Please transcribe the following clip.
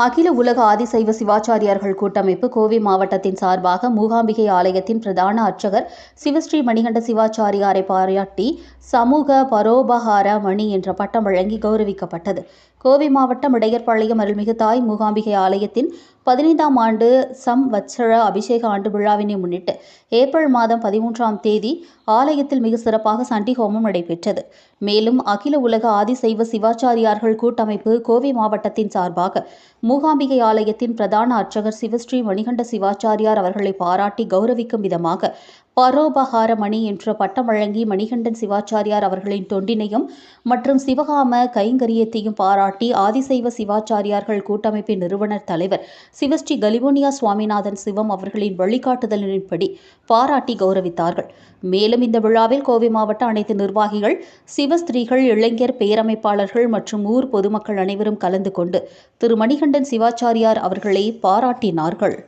அகில உலக ஆதிசைவ சிவாச்சாரியார்கள் கூட்டமைப்பு கோவை மாவட்டத்தின் சார்பாக மூகாம்பிகை ஆலயத்தின் பிரதான அர்ச்சகர் சிவஸ்ரீ மணிகண்ட சிவாச்சாரியாரை பாராட்டி சமூக பரோபகார மணி என்ற பட்டம் வழங்கி கௌரவிக்கப்பட்டது. கோவை மாவட்டம் இடையர்பாளையம் அருள்மிகு தாய் மூகாம்பிகை ஆலயத்தின் பதினைந்தாம் ஆண்டு சம் வத்சர அபிஷேக ஆண்டு விழாவினை முன்னிட்டு ஏப்ரல் மாதம் பதிமூன்றாம் தேதி ஆலயத்தில் மிக சிறப்பாக சண்டி ஹோமம் நடைபெற்றது. மேலும் அகில உலக ஆதிசைவ சிவாச்சாரியார்கள் கூட்டமைப்பு கோவை மாவட்டத்தின் சார்பாக மூகாம்பிகை ஆலயத்தின் பிரதான அர்ச்சகர் சிவஸ்ரீ மணிகண்ட சிவாச்சாரியார் அவர்களை பாராட்டி கௌரவிக்கும் விதமாக பரோபகார மணி என்ற பட்டம் வழங்கி மணிகண்டன் சிவாச்சாரியார் அவர்களின் தொண்டினையும் மற்றும் சிவகாம கைங்கரியத்தையும் பாராட்டி ஆதிசைவ சிவாச்சாரியார்கள் கூட்டமைப்பின் நிறுவனர் தலைவர் சிவஸ்ரீ கலிபோனியா சுவாமிநாதன் சிவம் அவர்களின் வழிகாட்டுதலின்படி பாராட்டி கௌரவித்தார்கள். மேலும் இந்த விழாவில் கோவை மாவட்ட அனைத்து நிர்வாகிகள் சிவஸ்திரீகள் இளைஞர் பேரமைப்பாளர்கள் மற்றும் ஊர் பொதுமக்கள் அனைவரும் கலந்து கொண்டு திரு மணிகண்டன் சிவாச்சாரியார் அவர்களை பாராட்டினார்கள்.